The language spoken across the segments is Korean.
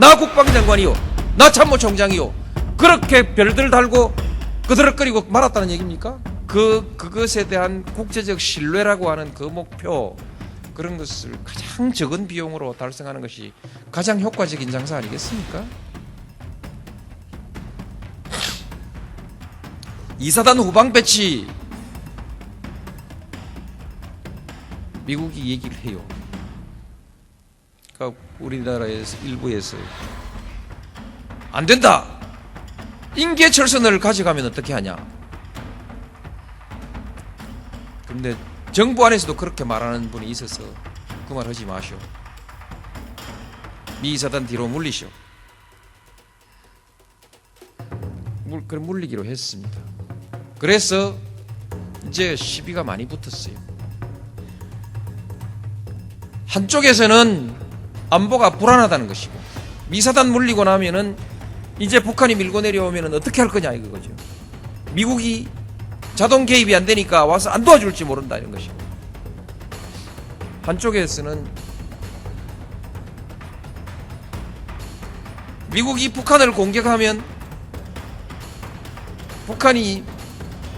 나 국방장관이요. 나 참모총장이요. 그렇게 별들 달고 그드럭거리고 말았다는 얘기입니까? 그 그것에 대한 국제적 신뢰라고 하는 그 목표 그런 것을 가장 적은 비용으로 달성하는 것이 가장 효과적인 장사 아니겠습니까? 이사단 후방 배치 미국이 얘기를 해요. 우리나라에서 일부에서 안 된다. 인계 철선을 가져가면 어떻게 하냐? 근데 정부 안에서도 그렇게 말하는 분이 있어서 그 말 하지 마시오. 미 이사단 뒤로 물리시오. 물, 그럼 물리기로 했습니다. 그래서 이제 시비가 많이 붙었어요. 한쪽에서는 안보가 불안하다는 것이고 미사단 물리고 나면은 이제 북한이 밀고 내려오면은 어떻게 할 거냐 이거죠. 미국이 자동 개입이 안 되니까 와서 안 도와줄지 모른다 이런 것이고 한쪽에서는 미국이 북한을 공격하면 북한이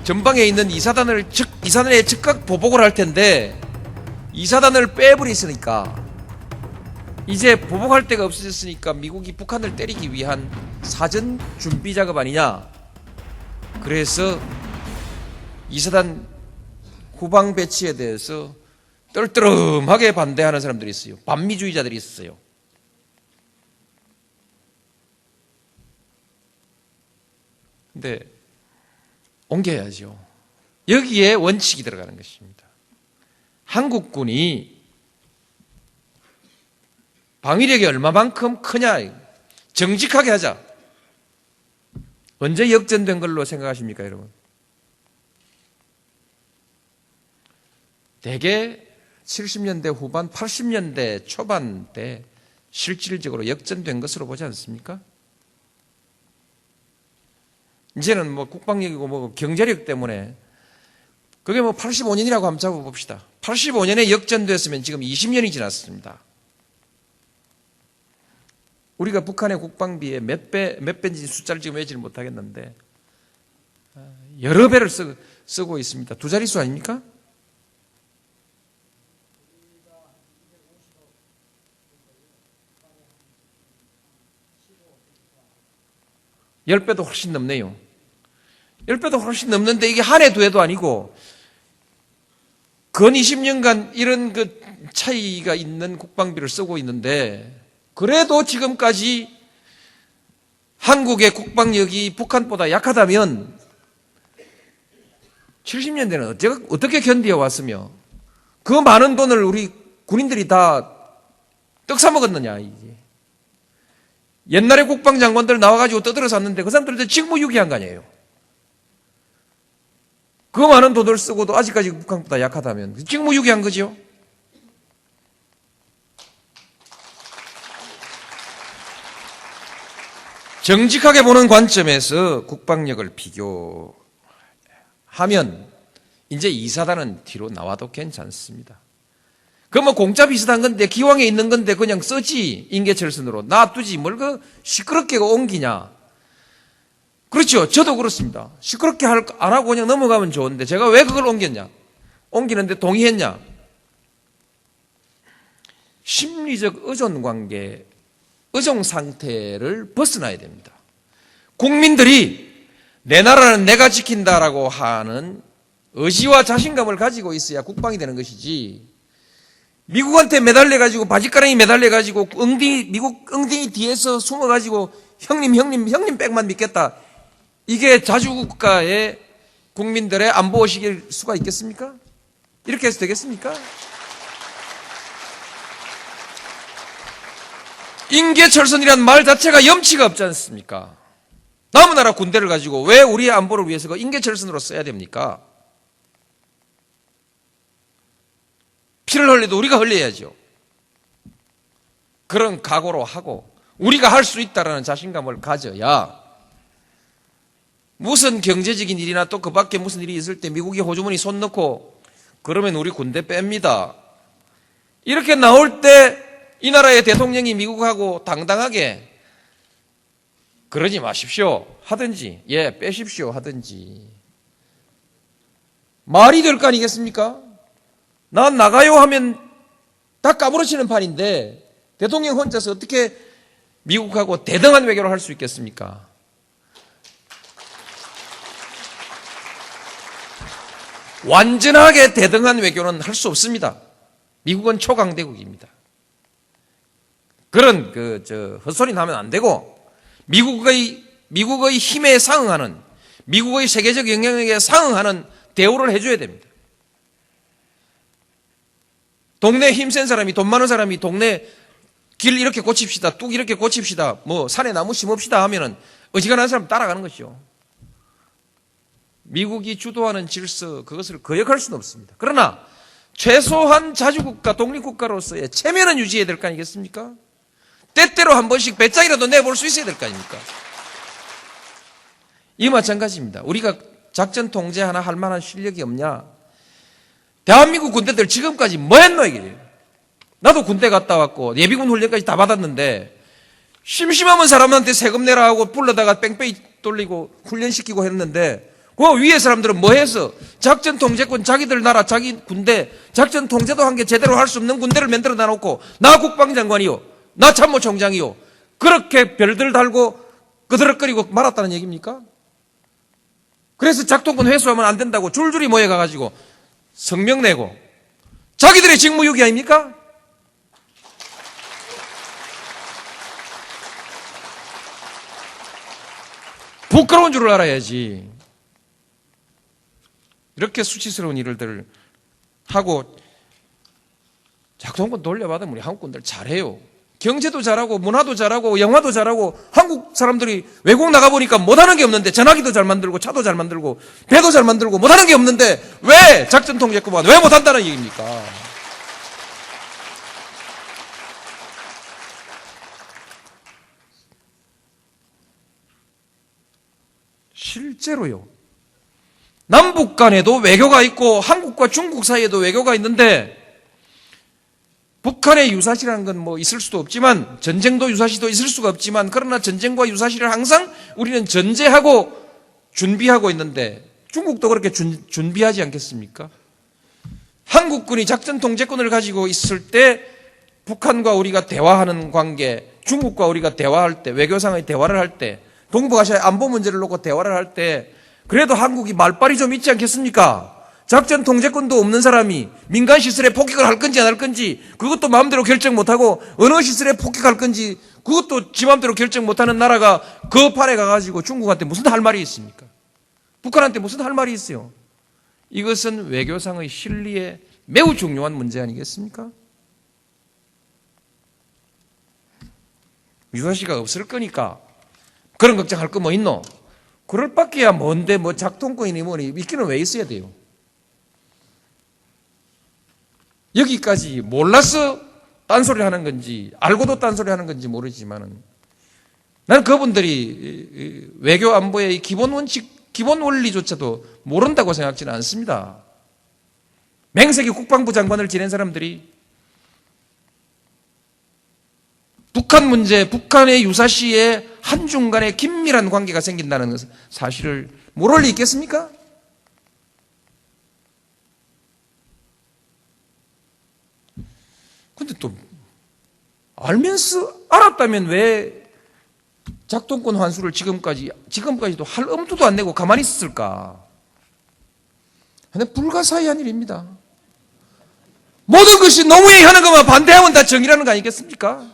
전방에 있는 이사단을 즉 이사단에 즉각 보복을 할 텐데 이사단을 빼버렸으니까 이제 보복할 데가 없어졌으니까 미국이 북한을 때리기 위한 사전 준비 작업 아니냐. 그래서 이사단 후방 배치에 대해서 떨떠름하게 반대하는 사람들이 있어요. 반미주의자들이 있어요. 근데 옮겨야죠. 여기에 원칙이 들어가는 것입니다. 한국군이 방위력이 얼마만큼 크냐 정직하게 하자. 언제 역전된 걸로 생각하십니까, 여러분? 대개 70년대 후반, 80년대 초반 때 실질적으로 역전된 것으로 보지 않습니까? 이제는 뭐 국방력이고 뭐 경제력 때문에 그게 뭐 85년이라고 한번 잡아봅시다. 85년에 역전됐으면 지금 20년이 지났습니다. 우리가 북한의 국방비의 몇 배, 몇 배인지 숫자를 지금 외지를 못하겠는데, 여러 배를 쓰, 쓰고 있습니다. 두 자릿수 아닙니까? 열 배도 훨씬 넘네요. 열 배도 훨씬 넘는데 이게 한 해, 두 해도 아니고, 근 20년간 이런 그 차이가 있는 국방비를 쓰고 있는데, 그래도 지금까지 한국의 국방력이 북한보다 약하다면 70년대는 어떻게, 어떻게 견디어 왔으며 그 많은 돈을 우리 군인들이 다 떡 사 먹었느냐 이게 옛날에 국방장관들 나와가지고 떠들어 샀는데 그 사람들한테 직무 유기한 거 아니에요. 그 많은 돈을 쓰고도 아직까지 북한보다 약하다면 직무 유기한 거죠. 정직하게 보는 관점에서 국방력을 비교하면 이제 이사단은 뒤로 나와도 괜찮습니다. 그뭐 공짜 비슷한 건데 기왕에 있는 건데 그냥 쓰지 인계철선으로 놔두지 뭘 그 시끄럽게 옮기냐. 그렇죠. 저도 그렇습니다. 시끄럽게 할, 안 하고 그냥 넘어가면 좋은데 제가 왜 그걸 옮겼냐? 옮기는데 동의했냐? 심리적 의존 관계 의정 상태를 벗어나야 됩니다. 국민들이 내 나라는 내가 지킨다라고 하는 의지와 자신감을 가지고 있어야 국방이 되는 것이지. 미국한테 매달려 가지고 바지가랑이 매달려 가지고 엉덩이 미국 엉덩이 뒤에서 숨어 가지고 형님 형님 형님 백만 믿겠다. 이게 자주국가의 국민들의 안보 의식일 수가 있겠습니까? 이렇게 해서 되겠습니까? 인계철선이란 말 자체가 염치가 없지 않습니까? 남의 나라 군대를 가지고 왜 우리의 안보를 위해서 그 인계철선으로 써야 됩니까? 피를 흘려도 우리가 흘려야죠. 그런 각오로 하고 우리가 할 수 있다라는 자신감을 가져야 무슨 경제적인 일이나 또 그 밖에 무슨 일이 있을 때 미국이 호주머니 손 넣고 그러면 우리 군대 뺍니다. 이렇게 나올 때 이 나라의 대통령이 미국하고 당당하게 그러지 마십시오. 하든지, 예, 빼십시오. 하든지. 말이 될 거 아니겠습니까? 난 나가요 하면 다 까무러치는 판인데 대통령 혼자서 어떻게 미국하고 대등한 외교를 할 수 있겠습니까? 완전하게 대등한 외교는 할 수 없습니다. 미국은 초강대국입니다. 그런 그 저 헛소리 나면 안 되고 미국의 미국의 힘에 상응하는 미국의 세계적 영향력에 상응하는 대우를 해줘야 됩니다. 동네 힘센 사람이 돈 많은 사람이 동네 길 이렇게 고칩시다, 뚝 이렇게 고칩시다, 뭐 산에 나무 심읍시다 하면은 어지간한 사람 따라가는 것이요. 미국이 주도하는 질서 그것을 거역할 수는 없습니다. 그러나 최소한 자주국가 독립국가로서의 체면은 유지해야 될 거 아니겠습니까? 때때로 한 번씩 배짱이라도 내볼 수 있어야 될 거 아닙니까? 이 마찬가지입니다. 우리가 작전 통제 하나 할 만한 실력이 없냐? 대한민국 군대들 지금까지 뭐 했노 이게? 나도 군대 갔다 왔고 예비군 훈련까지 다 받았는데 심심하면 사람한테 세금 내라 하고 불러다가 뺑뺑이 돌리고 훈련시키고 했는데 그 위에 사람들은 뭐 해서 작전 통제권 자기들 나라 자기 군대 작전 통제도 한 게 제대로 할 수 없는 군대를 만들어 놔놓고 나 국방장관이요 나 참모 총장이요 그렇게 별들 달고 그드럭거리고 말았다는 얘기입니까? 그래서 작동권 회수하면 안 된다고 줄줄이 모여가가지고 성명 내고 자기들의 직무유기 아닙니까? 부끄러운 줄을 알아야지. 이렇게 수치스러운 일들을 하고 작동권 돌려받으면 우리 한국군들 잘해요. 경제도 잘하고 문화도 잘하고 영화도 잘하고 한국 사람들이 외국 나가 보니까 못하는 게 없는데 전화기도 잘 만들고 차도 잘 만들고 배도 잘 만들고 못하는 게 없는데 왜 작전 통제권만 왜 못한다는 얘기입니까? 실제로요. 남북 간에도 외교가 있고 한국과 중국 사이에도 외교가 있는데 북한의 유사시라는 건 뭐 있을 수도 없지만 전쟁도 유사시도 있을 수가 없지만 그러나 전쟁과 유사시를 항상 우리는 전제하고 준비하고 있는데 중국도 그렇게 준, 준비하지 않겠습니까? 한국군이 작전 통제권을 가지고 있을 때 북한과 우리가 대화하는 관계, 중국과 우리가 대화할 때, 외교상의 대화를 할 때, 동북아시아 안보 문제를 놓고 대화를 할 때, 그래도 한국이 말빨이 좀 있지 않겠습니까? 작전 통제권도 없는 사람이 민간 시설에 폭격을 할 건지 안 할 건지 그것도 마음대로 결정 못하고 어느 시설에 폭격할 건지 그것도 지 마음대로 결정 못하는 나라가 그 판에 가가지고 중국한테 무슨 할 말이 있습니까? 북한한테 무슨 할 말이 있어요? 이것은 외교상의 실리에 매우 중요한 문제 아니겠습니까? 유사시가 없을 거니까 그런 걱정할 거 뭐 있노? 그럴 밖에야 뭔데 뭐 작동권이니 뭐니 있기는 왜 있어야 돼요? 여기까지 몰라서 딴소리 하는 건지 알고도 딴소리 하는 건지 모르지만은 나는 그분들이 외교 안보의 기본 원칙, 기본 원리조차도 모른다고 생각지는 않습니다. 맹세기 국방부 장관을 지낸 사람들이 북한 문제, 북한의 유사시에 한중간에 긴밀한 관계가 생긴다는 사실을 모를 리 있겠습니까? 근데 또 알면서 알았다면 왜 작동권 환수를 지금까지 지금까지도 할 엄두도 안 내고 가만히 있었을까? 근데 불가사의한 일입니다. 모든 것이 노무현이 하는 것만 반대하면 다 정의라는 거 아니겠습니까?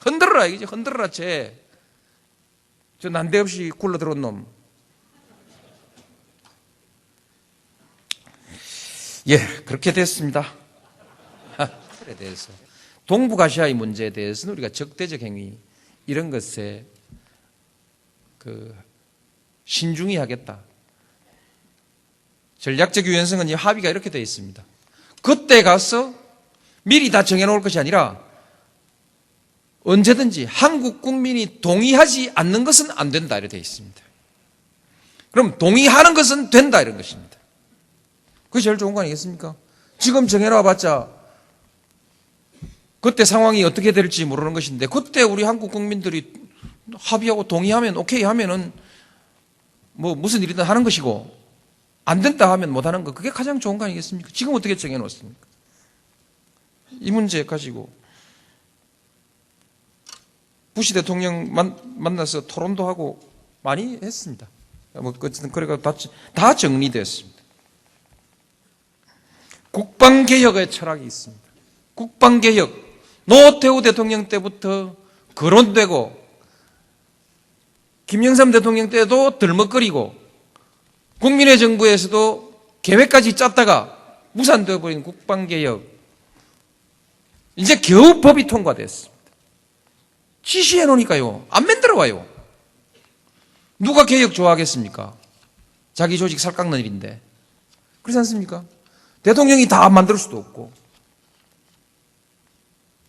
흔들어라 이게 흔들어라 쟤. 저 난데없이 굴러 들어온 놈. 예, 그렇게 됐습니다. 에 대해서 동북아시아의 문제에 대해서는 우리가 적대적 행위 이런 것에 그 신중히 하겠다. 전략적 유연성은 이 합의가 이렇게 되어 있습니다. 그때 가서 미리 다 정해놓을 것이 아니라 언제든지 한국 국민이 동의하지 않는 것은 안 된다 이렇게 되어 있습니다. 그럼 동의하는 것은 된다 이런 것입니다. 그게 제일 좋은 거 아니겠습니까? 지금 정해놔봤자 그때 상황이 어떻게 될지 모르는 것인데 그때 우리 한국 국민들이 합의하고 동의하면 오케이 하면은 뭐 무슨 일이든 하는 것이고 안 된다 하면 못 하는 거 그게 가장 좋은 거 아니겠습니까? 지금 어떻게 정해 놓습니까? 이 문제 가지고 부시 대통령 만, 만나서 토론도 하고 많이 했습니다. 뭐 어쨌든 그래가 다, 다 정리됐습니다. 국방개혁의 철학이 있습니다. 국방개혁 노태우 대통령 때부터 거론되고 김영삼 대통령 때도 들먹거리고 국민의 정부에서도 계획까지 짰다가 무산되어 버린 국방개혁 이제 겨우 법이 통과됐습니다. 지시해 놓으니까요. 안 만들어 와요. 누가 개혁 좋아하겠습니까? 자기 조직 살깎는 일인데. 그렇지 않습니까? 대통령이 다 만들 수도 없고.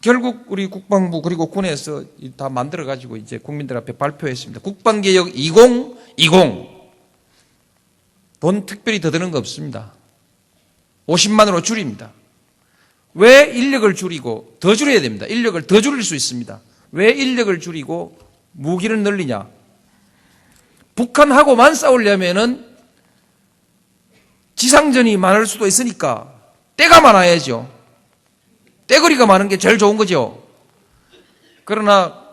결국 우리 국방부 그리고 군에서 다 만들어 가지고 이제 국민들 앞에 발표했습니다. 국방개혁 2020. 돈 특별히 더 드는 거 없습니다. 50만으로 줄입니다. 왜 인력을 줄이고 더 줄여야 됩니다. 인력을 더 줄일 수 있습니다. 왜 인력을 줄이고 무기를 늘리냐? 북한하고만 싸우려면은 지상전이 많을 수도 있으니까 때가 많아야죠. 때거리가 많은 게 제일 좋은 거죠. 그러나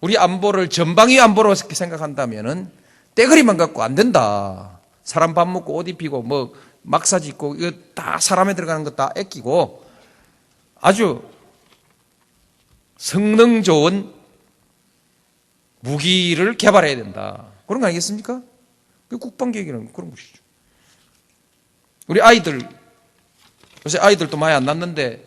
우리 안보를 전방위 안보로 생각한다면은 때거리만 갖고 안 된다. 사람 밥 먹고 옷 입히고 뭐 막사 짓고 이거 다 사람에 들어가는 거다 아끼고 아주 성능 좋은 무기를 개발해야 된다. 그런 거 아니겠습니까? 그 국방 계획이라는 그런 것이죠. 우리 아이들, 요새 아이들도 많이 안 낳는데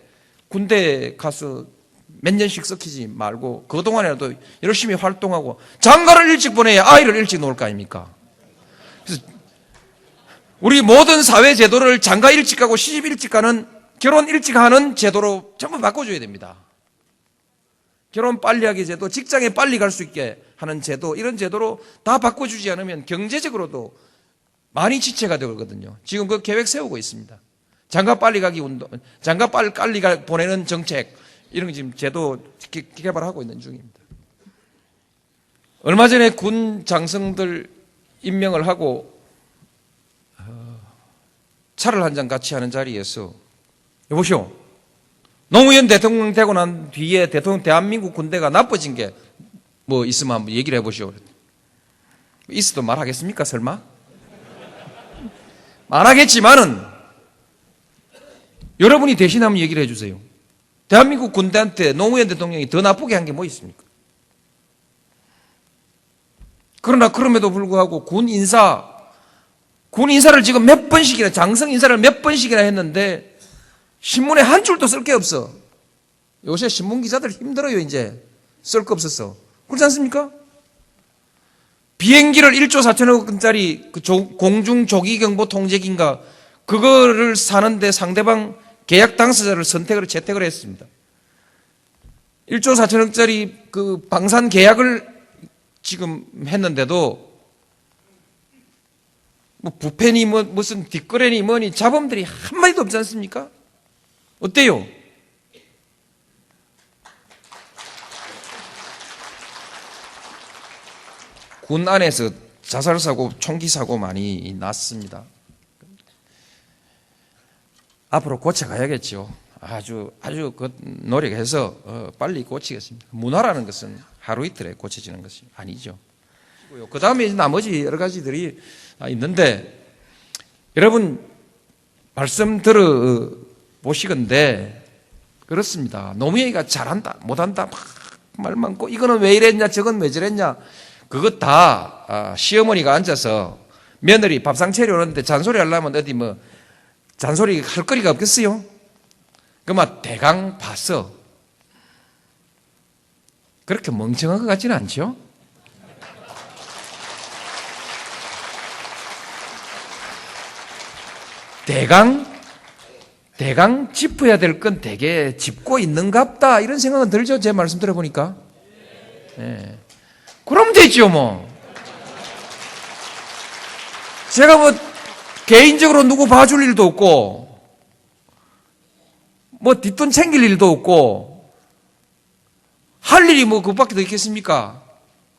군대 가서 몇 년씩 썩히지 말고 그동안이라도 열심히 활동하고 장가를 일찍 보내야 아이를 일찍 놓을 거 아닙니까? 그래서 우리 모든 사회 제도를 장가 일찍 가고 시집 일찍 가는 결혼 일찍 하는 제도로 전부 바꿔줘야 됩니다. 결혼 빨리 하기 제도, 직장에 빨리 갈 수 있게 하는 제도, 이런 제도로 다 바꿔주지 않으면 경제적으로도 많이 지체가 되거든요. 지금 그 계획 세우고 있습니다. 장가 빨리 가기 운동, 장가 빨리, 빨리 가, 보내는 정책, 이런 거 지금 제도 개, 개발하고 있는 중입니다. 얼마 전에 군 장성들 임명을 하고, 어, 차를 한 잔 같이 하는 자리에서, 여보시오. 노무현 대통령 되고 난 뒤에 대통령 대한민국 군대가 나빠진 게 뭐 있으면 한번 얘기를 해보시오. 있어도 말하겠습니까, 설마? 말하겠지만은 여러분이 대신 한번 얘기를 해주세요. 대한민국 군대한테 노무현 대통령이 더 나쁘게 한 게 뭐 있습니까? 그러나 그럼에도 불구하고 군 인사, 군 인사를 지금 몇 번씩이나, 장성 인사를 몇 번씩이나 했는데 신문에 한 줄도 쓸 게 없어. 요새 신문 기자들 힘들어요, 이제. 쓸 거 없었어. 그렇지 않습니까? 비행기를 1조 4천억 원짜리 그 공중 조기 경보 통제기인가 그거를 사는데 상대방 계약 당사자를 선택을 채택을 했습니다. 1조 4천억짜리 그 방산 계약을 지금 했는데도 뭐 부패니 뭐 무슨 뒷거래니 뭐니 자범들이 한 마디도 없지 않습니까? 어때요? 군 안에서 자살 사고, 총기 사고 많이 났습니다. 앞으로 고쳐가야겠죠. 아주 아주 그 노력해서 어, 빨리 고치겠습니다. 문화라는 것은 하루 이틀에 고쳐지는 것이 아니죠. 그 다음에 나머지 여러 가지들이 있는데 여러분 말씀 들어 보시건데 그렇습니다. 노무현이가 잘한다, 못한다, 막말 많고 이거는 왜 이랬냐, 저건 왜 저랬냐. 그것 다 아, 시어머니가 앉아서 며느리 밥상 차려오는데 잔소리 하려면 어디 뭐 잔소리 할 거리가 없겠어요? 그만 대강 봤어. 그렇게 멍청한 것 같지는 않죠? 대강 대강 짚어야 될건 되게 짚고 있는갑다 이런 생각은 들죠 제 말씀 들어보니까 예. 그럼 되죠 뭐 제가 뭐 개인적으로 누구 봐줄 일도 없고 뭐 뒷돈 챙길 일도 없고 일이 뭐 그것밖에 더 있겠습니까?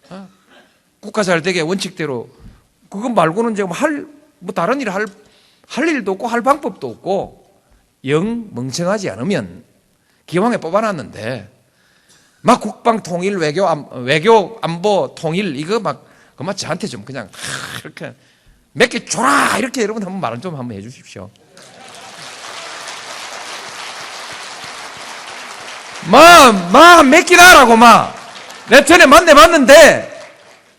어? 국가 잘 되게 원칙대로 그것 말고는 지금 할 뭐 다른 일 할 할 일도 없고 할 방법도 없고 영 멍청하지 않으면 기왕에 뽑아놨는데 막 국방 통일 외교 안, 외교 안보 통일 이거 막 그만 저한테 좀 그냥 하, 이렇게 몇 개 줘라 이렇게 여러분 한번 말 좀 한번 해주십시오. 마마몇 개나라고 마내 전에 만내 봤는데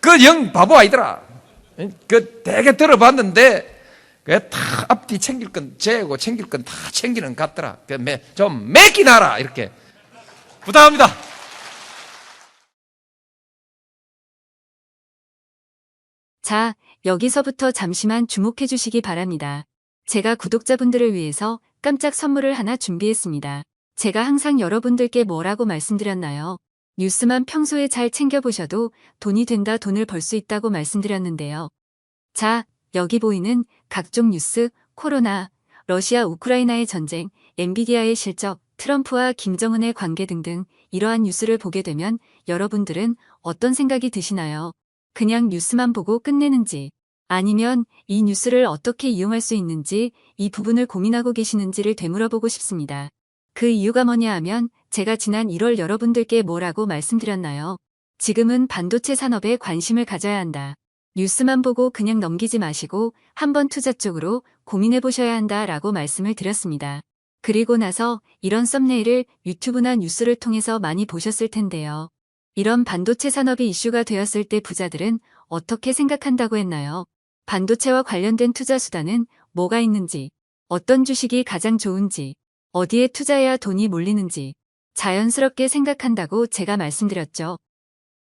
그 영 바보 아니더라. 그 되게 들어봤는데 그다 앞뒤 챙길 건 재고 챙길 건 다 챙기는 것 같더라. 그좀몇 개나라 이렇게 부탁합니다. 자, 여기서부터 잠시만 주목해 주시기 바랍니다. 제가 구독자분들을 위해서 깜짝 선물을 하나 준비했습니다. 제가 항상 여러분들께 뭐라고 말씀드렸나요? 뉴스만 평소에 잘 챙겨보셔도 돈이 된다 돈을 벌 수 있다고 말씀드렸는데요. 자, 여기 보이는 각종 뉴스, 코로나, 러시아 우크라이나의 전쟁, 엔비디아의 실적, 트럼프와 김정은의 관계 등등 이러한 뉴스를 보게 되면 여러분들은 어떤 생각이 드시나요? 그냥 뉴스만 보고 끝내는지 아니면 이 뉴스를 어떻게 이용할 수 있는지 이 부분을 고민하고 계시는지를 되물어보고 싶습니다. 그 이유가 뭐냐 하면 제가 지난 1월 여러분들께 뭐라고 말씀드렸나요? 지금은 반도체 산업에 관심을 가져야 한다. 뉴스만 보고 그냥 넘기지 마시고 한번 투자 쪽으로 고민해 보셔야 한다 라고 말씀을 드렸습니다. 그리고 나서 이런 썸네일을 유튜브나 뉴스를 통해서 많이 보셨을 텐데요. 이런 반도체 산업이 이슈가 되었을 때 부자들은 어떻게 생각한다고 했나요? 반도체와 관련된 투자 수단은 뭐가 있는지, 어떤 주식이 가장 좋은지, 어디에 투자해야 돈이 몰리는지 자연스럽게 생각한다고 제가 말씀드렸죠.